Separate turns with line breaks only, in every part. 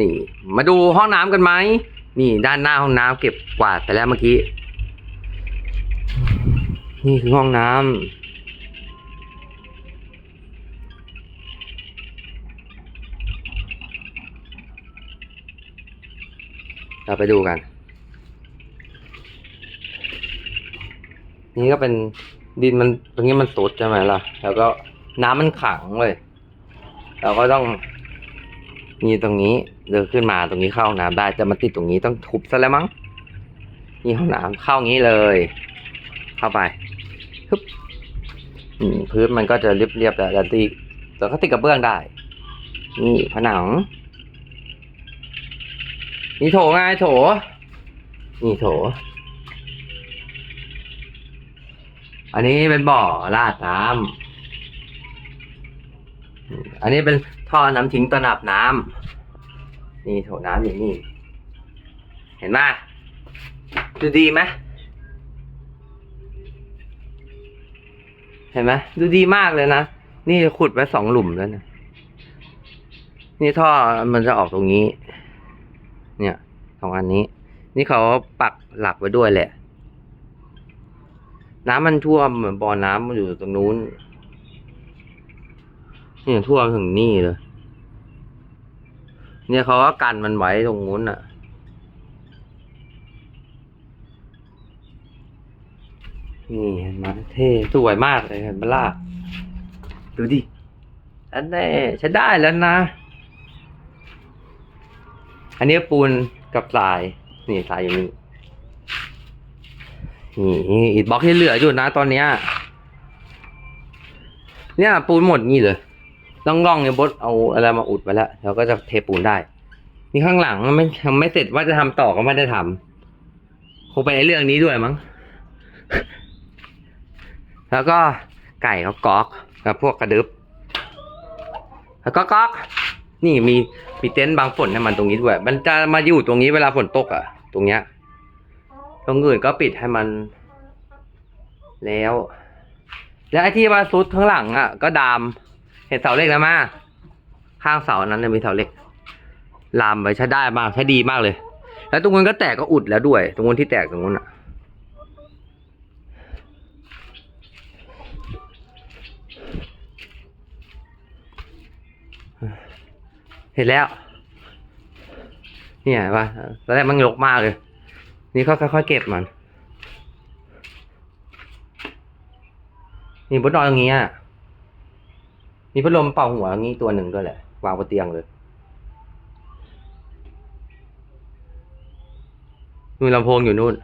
นี่ มาดูห้องน้ำกันไหม นี่ด้านหน้าห้องน้ำเก็บกวาดไปแล้วเมื่อกี้ นี่คือห้องน้ำเราไปดูกัน นี่ก็เป็นดินมันตรงนี้มันสุดใช่ไหมล่ะ แล้วก็น้ำมันขังเลย เราก็ต้องนี่ตรงนี้ เดินขึ้นมาตรงนี้เข้าห้องน้ำได้แต่มันติดตรงนี้ต้องทุบซะแล้วมั้งนี่ห้องน้ำเข้างี้เลย เข้าไปฮึบพื้นมันก็จะเรียบๆแล้วแต่ตีแต่ก็ติดกระเบื้องได้ นี่ผนัง นี่โถไงโถ นี่โถ อันนี้เป็นบ่อลาดน้ำอันนี้เป็นท่อน้ำทิ้งตระหนับน้ำ นี่โถน้ำอยู่นี่ เห็นไหมดูดีไหมเห็นไหมดูดีมากเลยนะ นี่ขุดไว้สองหลุมแล้วนะนี่ท่อมันจะออกตรงนี้ เนี่ยสองอันนี้ นี่เขาปักหลักไว้ด้วยแหละ น้ำมันท่วมเหมือนบ่อน้ำมันอยู่ตรงนู้นนี่ท่วมถึงนี่เลย เนี่ยเขาก็กันมันไว้ตรงนู้นอะ นี่เห็นไหมเท่สวยมากเลยเห็นไหมล่ะดูดิ อันนี้ใช้ได้แล้วนะ อันนี้ปูนกับทราย นี่ทรายอยู่นี่นี่อิฐบล็อกที่เหลืออยู่นะตอนเนี้ย เนี่ยปูนหมดนี่เลย ล่องๆเนี่ยบดเอาอะไรมาอุดไว้แล้วเราก็จะเทปูนได้ นี่ข้างหลังไม่ยังไม่เสร็จว่าจะทำต่อก็ไม่ได้ทำคงไปในเรื่องนี้ด้วยมั้ง แล้วก็ไก่เขาก๊อกกับพวกกระดึบแล้วก็ก๊อก นี่มีมีเต็นท์บางฝนให้มันตรงนี้ด้วย มันจะมาอยู่ตรงนี้เวลาฝนตกอะ ตรงเนี้ย ตรงอื่นก็ปิดให้มัน แล้ว แล้วไอ้ที่มาซุดข้างหลังอะ ก็ดาม เห็นเสาเหล็กแล้วมา ข้างเสานั้นเนี่ยมีเสาเหล็ก ลามไปใช้ได้มากใช้ดีมากเลย แล้วตรงนู้นก็แตกก็อุดแล้วด้วย ตรงนู้นที่แตกตรงนู้นอะ เห็นแล้ว เนี่ยว่าตอนแรกมันรกมากเลย นี่ก็ค่อยๆเก็บมัน นี่บนนอนตรงนี้อะ มีพัดลมเป่าหัวอย่างนี้ตัวหนึ่งด้วยแหละ วางบนเตียงเลยนู่นลำโพงอยู่นู่น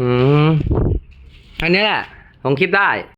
อืม อันนี้แหละลงคลิปได้